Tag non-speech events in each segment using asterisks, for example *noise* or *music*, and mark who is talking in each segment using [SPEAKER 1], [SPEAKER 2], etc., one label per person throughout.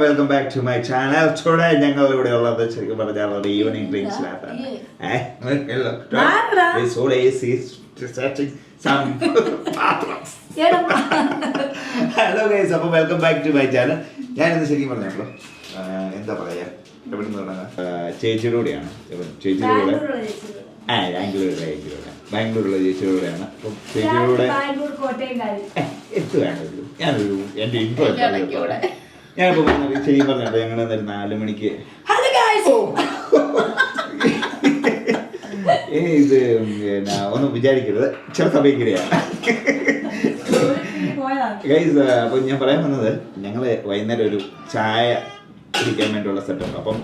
[SPEAKER 1] Welcome back to my channel today ഞങ്ങൾ ഇവിടെ ഉള്ളത് ശരിക്കും പറഞ്ഞാൽ ഒരു ഈവനിങ്? ഹലോ. ഗൈസ് അപ്പോൾ welcome back to my channel ഞാനിന്ന് ശരിക്കും പറഞ്ഞപ്പോ എന്താ പറയാ? എവിടെ നിന്ന് തുടങ്ങാം ചേച്ചിയുടെ കൂടെയാണ് ചേച്ചിയുടെ കൂടെ. ആ ബാംഗ്ലൂരിലെ ചേച്ചിയുടെ ബാംഗ്ലൂരിലെ ചേച്ചിയുടെ കൂടെയാണ്. അപ്പം ചേച്ചിയുടെ എന്ത് വേണ്ടത് ഞാനൊരു എന്റെ ഇൻട്രോ. ഞാനിപ്പോ ശരിക്കും പറഞ്ഞത് ഞങ്ങൾ എന്തായാലും നാല് മണിക്ക്. ഏ, ഇത് പിന്നെ ഒന്നും വിചാരിക്കരുത്. ചില സമയക്കിടെയാണ് ഗൈസ് അപ്പൊ ഞാൻ പറയാൻ വന്നത് ഞങ്ങൾ വൈകുന്നേരം ഒരു ചായ കുടിക്കാൻ വേണ്ടിയുള്ള സെറ്റപ്പ് അപ്പം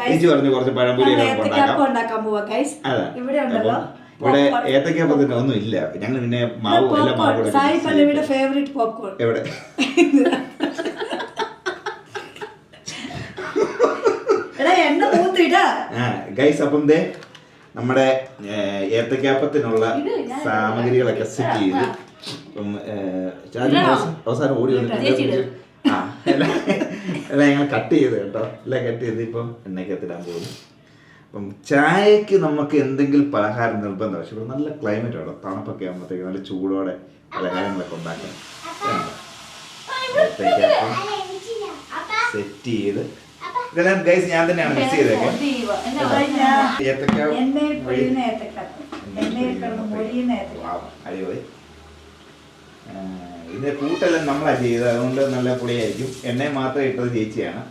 [SPEAKER 1] ചേച്ചി പറഞ്ഞു കുറച്ച് പഴംപൊരി ഒക്കെ
[SPEAKER 2] ഏത്തക്കാപ്പം
[SPEAKER 1] ഉണ്ടാക്കാം.
[SPEAKER 2] ഇവിടെ ഉണ്ടല്ലോ.
[SPEAKER 1] അപ്പം ഇവിടെ ഏത്തക്കാപ്പത്തിന് ഒന്നും ഇല്ല. ഞങ്ങൾ പിന്നെ മാവ് എല്ലാം മാവ് എവിടെ *laughs*
[SPEAKER 2] എടാ എണ്ണ മൂത്തിട്ടാ
[SPEAKER 1] ആ ഗൈസ് അപ്പം ദേ നമ്മുടെ ഏത്തക്കാപ്പത്തിനുള്ള സാമഗ്രികളൊക്കെ സെറ്റ് ചെയ്ത് അവസാനം- ഓടി വന്നിട്ട് ആ എല്ലാം എല്ലാം ഞങ്ങൾ കട്ട് ചെയ്ത് കേട്ടോ എല്ലാം കട്ട് ചെയ്ത് ഇപ്പം എണ്ണയ്ക്കകത്തിടാൻ പോകുന്നു അപ്പം ചായക്ക് നമുക്ക് എന്തെങ്കിലും പലഹാരം നിർബന്ധം പക്ഷെ ഇവിടെ നല്ല ക്ലൈമറ്റ് ആണോ തണുപ്പൊക്കെ ആകുമ്പോഴത്തേക്ക് നല്ല ചൂടോടെ പലഹാരങ്ങളൊക്കെ ഉണ്ടാക്കാം ഏത്തക്കാപ്പം സെറ്റ് ചെയ്ത് ഇതെല്ലാം ഗൈസ് ഞാൻ തന്നെയാണ് മിക്സ് ചെയ്തേക്കെ ഏത്തക്ക അടിപൊളി. ഇതിന്റെ കൂട്ടെല്ലാം നമ്മളാ ചെയ്തത്. അതുകൊണ്ട് നല്ല പൊളിയായിരിക്കും. എണ്ണ മാത്രം ഇട്ടത് ചേച്ചിയാണ്.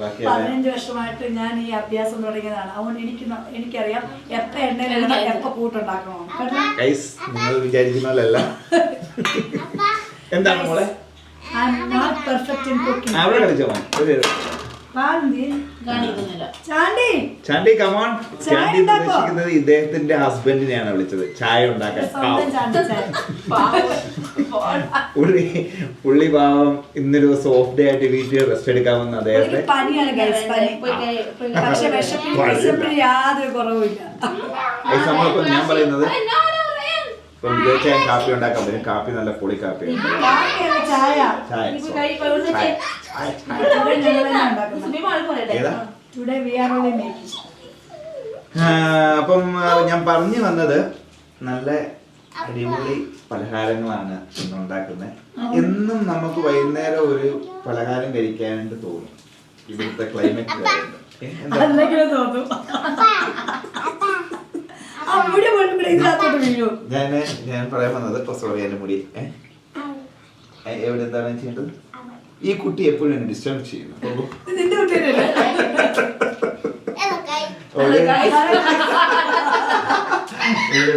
[SPEAKER 2] പതിനഞ്ച് വർഷമായിട്ട് ഞാൻ ഈ അഭ്യാസം തുടങ്ങിയതാണ്. അതുകൊണ്ട് എനിക്ക് എനിക്കറിയാം എത്ര എണ്ണ എപ്പോ കൂട്ടുണ്ടാക്കണം
[SPEAKER 1] ഗൈസ് നിങ്ങൾ എന്താണ് മോളെ?
[SPEAKER 2] I am not perfect in cooking
[SPEAKER 1] അവിടെ കളിച്ചോ?
[SPEAKER 2] Chandy.
[SPEAKER 1] Chandy come on Chandy? ഉദ്ദേശിക്കുന്നത് ഇദ്ദേഹത്തിന്റെ ഹസ്ബൻഡിനെയാണ് വിളിച്ചത്. ചായ ഉണ്ടാക്കാൻ
[SPEAKER 2] ചായ. *laughs*
[SPEAKER 1] പുള്ളി പുള്ളി പാവം ഇന്നൊരു സോഫ്റ്റ് ഡേ ആയിട്ട് വീട്ടിൽ റെസ്റ്റ് അദ്ദേഹത്തെ
[SPEAKER 2] യാതൊരു കുറവുമില്ല.
[SPEAKER 1] ഗൈസ് നമ്മളിപ്പോ ഞാൻ പറയുന്നത് ഇപ്പം തീർച്ചയായും കാപ്പി ഉണ്ടാക്കാൻ പറ്റും കാപ്പി നല്ല പൊളി കാപ്പിയാണ്. അപ്പം ഞാൻ പറഞ്ഞു വന്നത് നല്ല അടിപൊളി പലഹാരങ്ങളാണ് ഇന്ന് ഉണ്ടാക്കുന്നത് എന്നും നമുക്ക് വൈകുന്നേരം ഒരു പലഹാരം കഴിക്കാനായിട്ട് തോന്നും. ഇവിടുത്തെ ക്ലൈമറ്റ്
[SPEAKER 2] അല്ലെങ്കിൽ തോന്നും. മുടി വീഴുമ്പോൾ ഇതിനകത്തോട്ട് വീഴും.
[SPEAKER 1] ഞാൻ ഞാൻ പറയാൻ വന്നത് ഇപ്പൊ മുടി. എവിടെ എന്താണ് ചെയ്യേണ്ടത്? ഈ കുട്ടി എപ്പോഴും എന്നെ ഡിസ്റ്റർബ് ചെയ്യുന്നു. *laughs*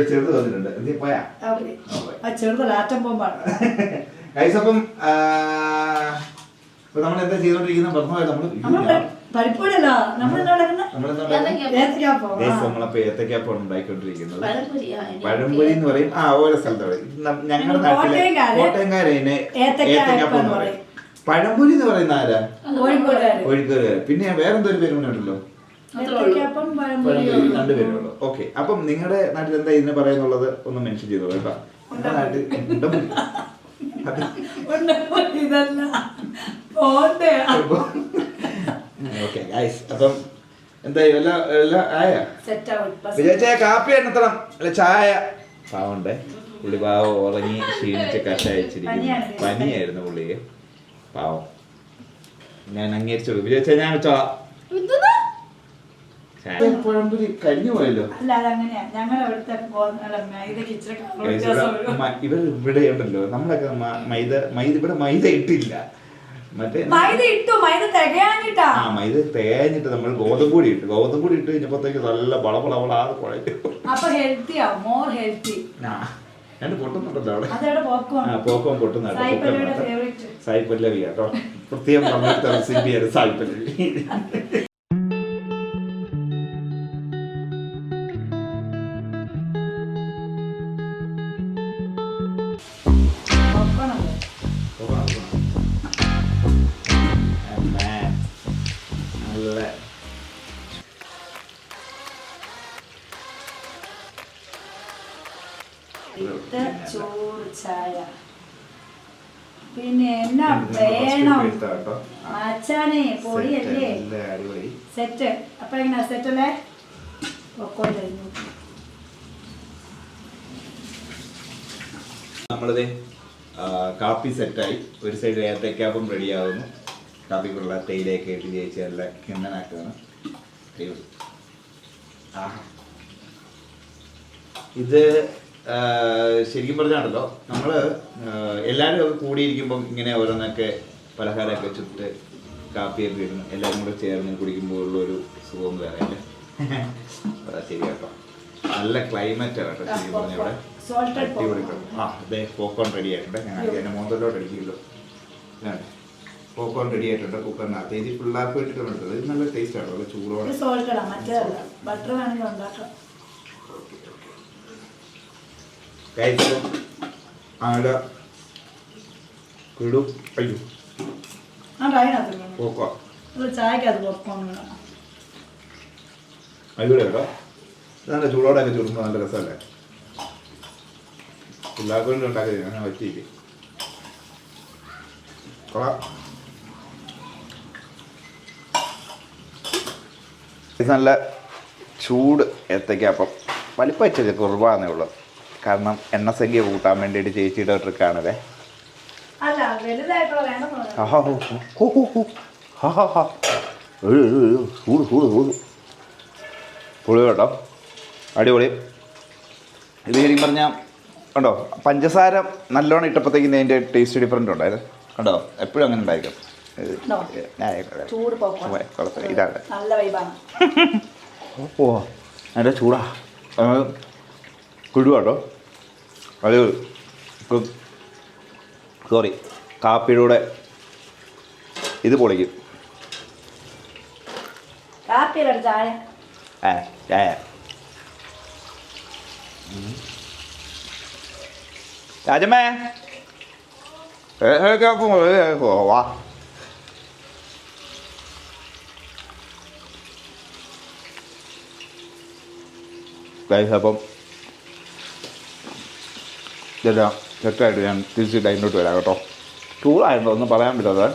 [SPEAKER 1] ചെറുത് വന്നിട്ടുണ്ട്. എന്തി പോയാ?
[SPEAKER 2] ആ ചെറുതല്ല ആറ്റം ബോംബാണ്. *laughs*
[SPEAKER 1] നമ്മൾ എന്താ ചെയ്തോണ്ടിരിക്കുന്ന? പറഞ്ഞു നമ്മൾ
[SPEAKER 2] നമ്മൾ പരിപ്പൂടല്ല നമ്മൾ
[SPEAKER 1] നമ്മളപ്പോ ഏത്തക്കാപ്പാണ് ഉണ്ടാക്കിക്കൊണ്ടിരിക്കുന്നത്
[SPEAKER 3] പഴംപൊരി,
[SPEAKER 1] എന്ന് പറയും. ആ ഓരോ സ്ഥലത്തോടെ ഞങ്ങളുടെ നാട്ടിലെ
[SPEAKER 2] കോട്ടയംകാര്
[SPEAKER 1] കോട്ടയംകാര് ഇതിനെ
[SPEAKER 2] ഏത്തക്ക
[SPEAKER 1] ഏത്തക്കാപ്പം എന്ന് പറയും. പഴംപൊരി എന്ന് പറയുന്ന ആരാ?
[SPEAKER 2] കോഴിക്കോടുകാര്.
[SPEAKER 1] പിന്നെ വേറെന്തോ ഒരു പേരും ഉണ്ടല്ലോ രണ്ടുപേരുള്ളൂ ഓക്കെ. അപ്പം നിങ്ങളുടെ നാട്ടിൽ എന്താ ഇതിനെ പറയുന്നുള്ളത്? ഒന്ന് മെൻഷൻ ചെയ്തോ കേട്ടോ. നമ്മുടെ നാട്ടിൽ. അത്
[SPEAKER 2] ഇതല്ല.
[SPEAKER 1] ഗൈസ് അപ്പം എന്തായി? എല്ലാം എല്ലാം ആയ? കാപ്പി എണ്ണത്തണം. അല്ല ചായ. പാവണ്ടേ? പുള്ളി പാവം ഉറങ്ങി ക്ഷീണിച്ച് കഷായിച്ചിരിക്കുന്നു. പനിയായിരുന്നു പുള്ളിയെ. പാവം. ഞാൻ അംഗീകരിച്ചു വിജയിച്ച ഞാൻ വെച്ചോളാം പഴംപൊരി കഴിഞ്ഞു പോയല്ലോ. ഇവിടെ ഇവർ ഇവിടെ ഉണ്ടല്ലോ നമ്മളൊക്കെ മൈദ മൈദ ഇവിടെ മൈദ ഇട്ടില്ല.
[SPEAKER 2] മൈദ ഇട്ടു മൈദ തികയാഞ്ഞിട്ടാ.
[SPEAKER 1] ആ മൈദ തേഞ്ഞിട്ട് നമ്മൾ ഗോതമ്പ് പൊടി ഇട്ട്. ഗോതമ്പ് പൊടി ഇട്ട് കഴിഞ്ഞപ്പോഴത്തേക്ക് നല്ല വളവളവളാതെ കുഴക്കും
[SPEAKER 2] അപ്പൊ ഹെൽത്തിയാ മോർ ഹെൽത്തി
[SPEAKER 1] രണ്ട് പൊട്ടുന്നുണ്ടല്ലോ അവിടെ. പൊട്ടുന്നുണ്ട്.
[SPEAKER 2] സായി
[SPEAKER 1] പല്ലവി കേട്ടോ. പ്രത്യേകം പറഞ്ഞിട്ട് റെസിപ്പിയാണ് സായി പല്ലവി
[SPEAKER 2] പിന്നെ എന്നാ വേണം? മച്ചാനെ പൊളിയല്ലേ? സെറ്റ് അപ്പൊ എങ്ങനെയാ സെറ്റ് അല്ലേ?
[SPEAKER 1] നമ്മളിത് കാപ്പി സെറ്റായി ഒരു സൈഡ് ഏത്തക്കാപ്പം റെഡി ആവുന്നു. കാപ്പിക്കുള്ള തേയിലയൊക്കെ ഇട്ട് ചേച്ചി നല്ല കിണ്ണനാക്കുകയാണ്. ഇത് ശരിക്കും പറഞ്ഞാണല്ലോ നമ്മൾ എല്ലാവരും ഒക്കെ കൂടിയിരിക്കുമ്പം ഇങ്ങനെ ഓരോന്നൊക്കെ പലഹാരമൊക്കെ ചുട്ട് കാപ്പിയൊക്കെ ഇടുന്നു എല്ലാവരും കൂടെ ചേർന്ന് കുടിക്കുമ്പോൾ ഒരു സുഖം വേറെ അല്ലേ? *laughs* ശരി കേട്ടോ. നല്ല ക്ലൈമറ്റ് ആണ് കേട്ടോ ശരി പറഞ്ഞ ഇവിടെ. അടിപൊളി. ആ അതെ പോക്കോൺ റെഡി ആയിട്ടുണ്ട്. ഞാൻ അതിന്റെ മോന്തലോട്ട് അടിക്കുമല്ലോ പോക്കോൺ റെഡി ആയിട്ടുണ്ട് കുക്കറിനകത്ത് ഇത് പിള്ളേർക്ക് വേണ്ടിയിട്ടാണ് എടുത്തത്. ഇത് നല്ല ടേസ്റ്റ് ആണ്. നല്ല ചൂടോടെ.
[SPEAKER 2] ബട്ടർ വേണമെങ്കിൽ ഉണ്ടാക്കാം.
[SPEAKER 1] കഴിച്ചു? ആല കിടും അയ്യോ. പോക്കോ. അടിപൊളി കേട്ടോ നല്ല ചൂടോടെ ഒക്കെ ചുടുമ്പോൾ നല്ല രസമല്ലേ? പിള്ളേർക്ക് ഉണ്ടാക്കി അങ്ങനെ പറ്റിയില്ല? കൊള്ളാം. ഇത് നല്ല ചൂട് ഏത്തയ്ക്കപ്പം വലിപ്പം വെച്ചത് കുറവാന്നേ ഉള്ളൂ. കാരണം എണ്ണസംഖ്യ കൂട്ടാൻ വേണ്ടിയിട്ട് ചേച്ചിയുടെ ട്രിക്കാണല്ലേ ചൂട് ചൂട് ചൂട്. പൊളി കേട്ടോ. അടിപൊളി. ഇത് ശരിക്കും പറഞ്ഞാൽ കണ്ടോ പഞ്ചസാര നല്ലോണം ഇട്ടപ്പോഴത്തേക്കും ഇതിന്റെ ടേസ്റ്റ് ഡിഫറന്റ് ഉണ്ടായത്. കണ്ടോ എപ്പോഴും അങ്ങനെ ഉണ്ടായിരിക്കും. ഇതാണ്. ഓ അതിന്റെ ചൂടാ. കേട്ടോ. അത് സോറി കാപ്പിയുടെ ഇത് പൊളിക്കും.
[SPEAKER 2] കാപ്പിയിലൊരു ചായ.
[SPEAKER 1] ഏ ചായ. രാജമ്മേ. ഏതൊക്കെ വാ. ഗൈസ് അപ്പം ഇതെല്ലാം സെറ്റായിട്ട് ഞാൻ തിരിച്ച് ലൈനിലോട്ട് വരാം കേട്ടോ. ടൂറായിട്ടുണ്ടോ ഒന്നും പറയാൻ പറ്റാതെ